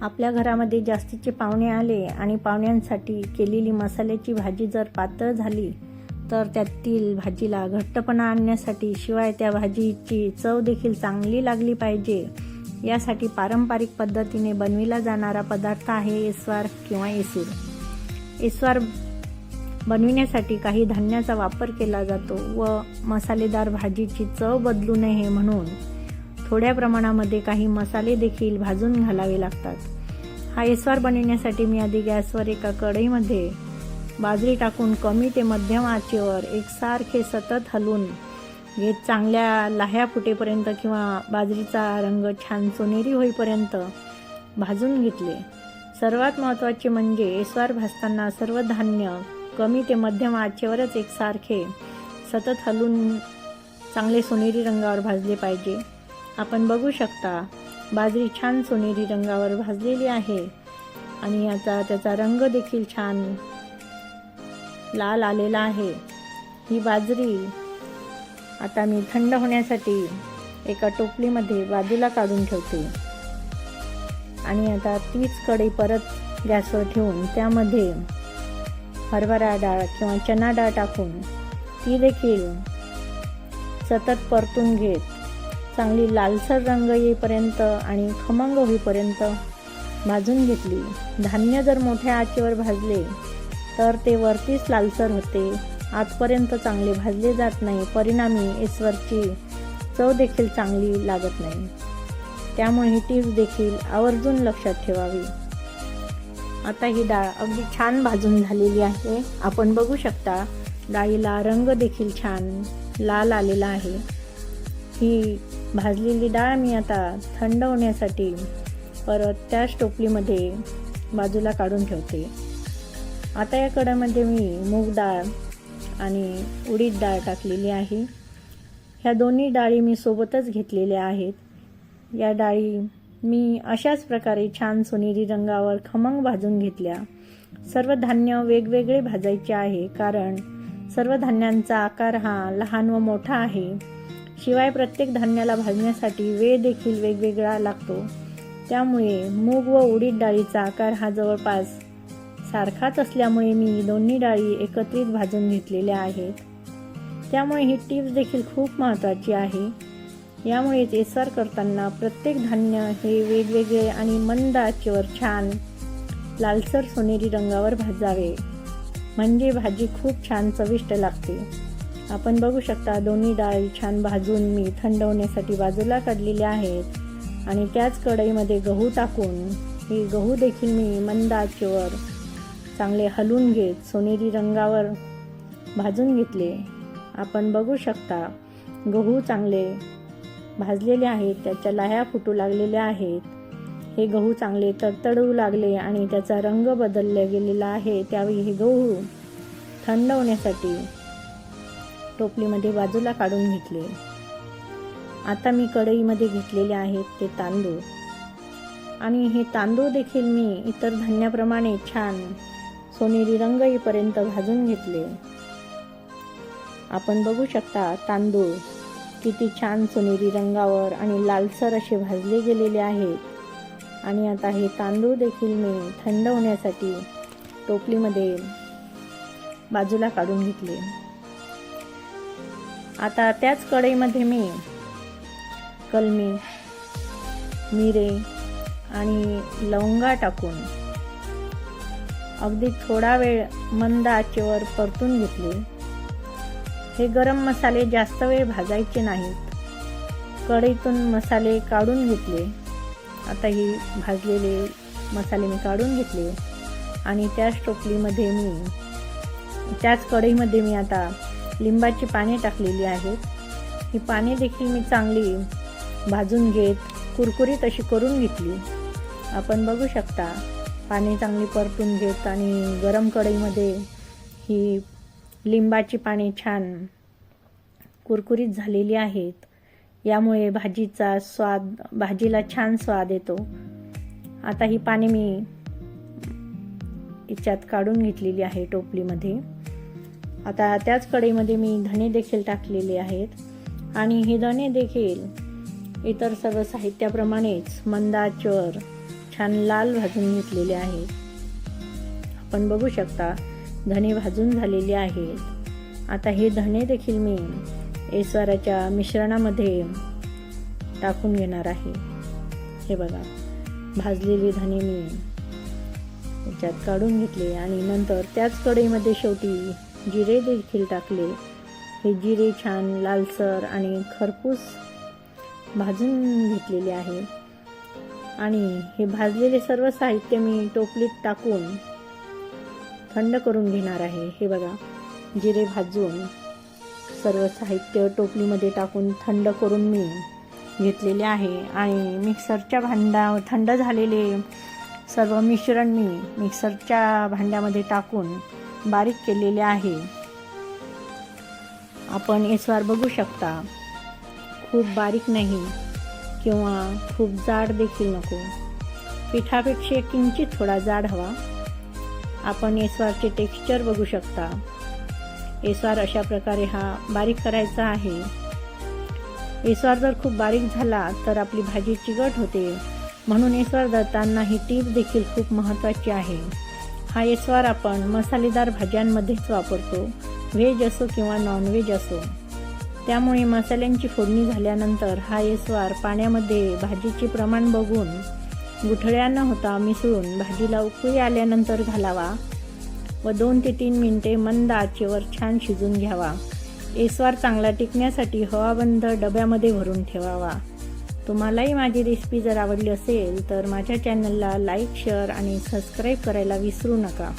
आपल्या घरामध्ये जास्तीचे पाहुणे आले आणि पाहुण्यांसाठी केलेली मसाल्याची भाजी जर पातळ झाली तर त्यातील भाजीला घट्टपणा आणण्यासाठी शिवाय त्या भाजीची चव देखील चांगली लागली पाहिजे. यासाठी पारंपरिक पद्धतीने बनविला जाणारा पदार्थ आहे एस्वार किंवा एसूर. एस्वार बनविण्यासाठी काही धान्याचा वापर केला जातो व मसालेदार भाजीची चव बदलू नये म्हणून थोड्या प्रमाणामध्ये काही मसाले देखील भाजून घालावे लागतात. हा एस्वार बनवण्यासाठी मी आधी गॅसवर एका कढईमध्ये बाजरी टाकून कमी ते मध्यम आचेवर एकसारखे सतत हलवून घेत चांगल्या लाह्या फुटेपर्यंत किंवा बाजरीचा रंग छान सोनेरी होईपर्यंत भाजून घेतले. सर्वात महत्त्वाचे म्हणजे एस्वार भाजताना सर्व धान्य कमी ते मध्यम आचेवरच एकसारखे सतत हलून चांगले सोनेरी रंगावर भाजले पाहिजे. आपण बघू शकता बाजरी छान सोनेरी रंगावर भाजलेली आहे आणि याचा त्याचा रंग देखील छान लाल आलेला आहे. ही बाजरी आता मी थंड होण्यासाठी एका टोपलीमध्ये बाजूला काढून ठेवते. आणि आता तीच कढई परत गॅसवर ठेवून त्यामध्ये हरभरा डाळ किंवा चना डाळ टाकून ती देखील सतत परतून घेत चांगली लालसर रंग येईपर्यंत आणि खमंग होईपर्यंत भाजून घेतली. धान्य जर मोठ्या आचेवर भाजले तर ते वरतीच लालसर होते. आतपर्यंत चांगले भाजले जात नाही. परिणामी इसवरची चव देखील चांगली लागत नाही. त्यामुळे ही टिप्स देखील आवर्जून लक्षात ठेवावी. आता ही डाळ अगदी छान भाजून झालेली आहे. आपण बघू शकता डाळीला रंग देखील छान लाल आलेला आहे. ही भाजलेली डाळ मी आता थंड होण्यासाठी परत त्याच टोपलीमध्ये बाजूला काढून ठेवते. आता या कडामध्ये मी मूग डाळ आणि उडीद डाळ टाकलेली आहे. ह्या दोन्ही डाळी मी सोबतच घेतलेल्या आहेत. या डाळी मी अशाच प्रकारे छान सोनेरी रंगावर खमंग भाजून घेतल्या. सर्व धान्य वेगवेगळे भाजायचे आहे कारण सर्व धान्यांचा आकार हा लहान व मोठा आहे. शिवाय प्रत्येक धान्याला भाजण्यासाठी वेळ देखील वेगवेगळा लागतो. त्यामुळे मूग व उडीद डाळीचा आकार हा जवळपास सारखाच असल्यामुळे मी दोन्ही डाळी एकत्रित भाजून घेतलेल्या आहेत. त्यामुळे ही टिप्स देखील खूप महत्त्वाची आहे. यामुळे एसार करताना प्रत्येक धान्य हे वेगवेगळे आणि मंद आचेवर छान लालसर सोनेरी रंगावर भाजावे. म्हणजे भाजी खूप छान चविष्ट लागते. आपण बघू शकता दोन्ही डाळी छान भाजून मी थंड होण्यासाठी बाजूला काढलेल्या आहेत. आणि त्याच कढईमध्ये गहू टाकून हे गहू देखील मी मंद आचेवर चांगले हलवून घेत सोनेरी रंगावर भाजून घेतले. आपण बघू शकता गहू चांगले भाजलेले आहेत त्याच्या लाह्या फुटू लागलेल्या आहेत. हे गहू चांगले तडतडू लागले आणि त्याचा रंग बदलला गेलेला आहे. त्यावेळी हे गहू थंड होण्यासाठी टोपलीमध्ये बाजूला काढून घेतले. आता मी कढईमध्ये घेतलेले आहेत ते तांदूळ. आणि हे तांदूळ देखील मी इतर धान्याप्रमाणे छान सोनेरी रंग येईपर्यंत भाजून घेतले. आपण बघू शकता तांदूळ किती छान सोनेरी रंगावर आणि लालसर असे भाजले गेलेले आहेत. आणि आता हे तांदूळ देखील मी थंड होण्यासाठी टोपलीमध्ये बाजूला काढून घेतले. आता त्याच कढईमध्ये मी कलमी मिरे आणि लवंगा टाकून अगदी थोडा वेळ मंद आचेवर परतून घेतले. हे गरम मसाले जास्त वेळ भाजायचे नाहीत. कढईतून मसाले काढून घेतले. आता ही भाजलेले मसाले मी काढून घेतले. आणि त्याच टोपलीमध्ये मी त्याच कढईमध्ये मी आता लिंबाची पाने टाकलेली आहेत. ही पाने देखील मी चांगली भाजून घेत कुरकुरीत अशी करून घेतली. आपण बघू शकता पाने चांगली परतून घेत आणि गरम कढईमध्ये ही लिंबाची पाने छान कुरकुरीत झालेली आहेत. यामुळे भाजीचा स्वाद भाजीला छान स्वाद येतो. आता ही पाने मी याच्यात काढून घेतलेली आहे टोपलीमध्ये. आता त्याच कढईमध्ये मी धणे देखील टाकलेले आहेत. आणि हे धणे देखील इतर सर्व साहित्याप्रमाणेच मंदाचर छान लाल भाजून घेतलेले आहेत. आपण बघू शकता धणे भाजून झालेले आहेत. आता हे धणे देखील मी एसवाराच्या मिश्रणामध्ये टाकून घेणार आहे. हे बघा भाजलेले धणे मी त्याच्यात काढून घेतले आणि नंतर त्याच कढईमध्ये शेवटी जिरे देखील टाकले. हे जिरे छान लालसर आणि खरपूस भाजून घेतलेले आहे. आणि हे भाजलेले सर्व साहित्य मी टोपलीत टाकून थंड करून घेणार आहे. हे बघा जिरे भाजून सर्व साहित्य टोपलीमध्ये टाकून थंड करून मी घेतलेले आहे. आणि मिक्सरच्या भांडा थंड झालेले सर्व मिश्रण मी मिक्सरच्या भांड्यामध्ये टाकून बारीक केलेले आहे. आपण एसवार बघू शकता. खूप बारीक नाही किंवा खूप जाड देखील नको. पिठापेक्षा किंचित थोडा जाड हवा. आपण एसवारचे टेक्स्चर बघू शकता. एसवार अशा प्रकारे हा बारीक करायचा आहे. एसवार जर खूप बारीक झाला तर आपली भाजी चिकट होते. म्हणून एसवार दळताना ही टीप देखील खूप महत्त्वाची आहे. हा एसवार आपण मसालेदार भाज्यांमध्येच वापरतो. व्हेज असो किंवा नॉनव्हेज असो. त्यामुळे मसाल्यांची फोडणी झाल्यानंतर हा एसवार पाण्यामध्ये भाजीचे प्रमाण बघून गुठळ्या न होता मिसळून भाजीला उकळी आल्यानंतर घालावा व दोन ते तीन मिनिटे मंद आचेवर छान शिजून घ्यावा. एसवार चांगला टिकण्यासाठी हवाबंद डब्यामध्ये भरून ठेवावा. तुम्हालाही माझी रेसिपी जर आवडली असेल तर माझ्या चॅनलला लाईक शेअर आणि सबस्क्राईब करायला विसरू नका.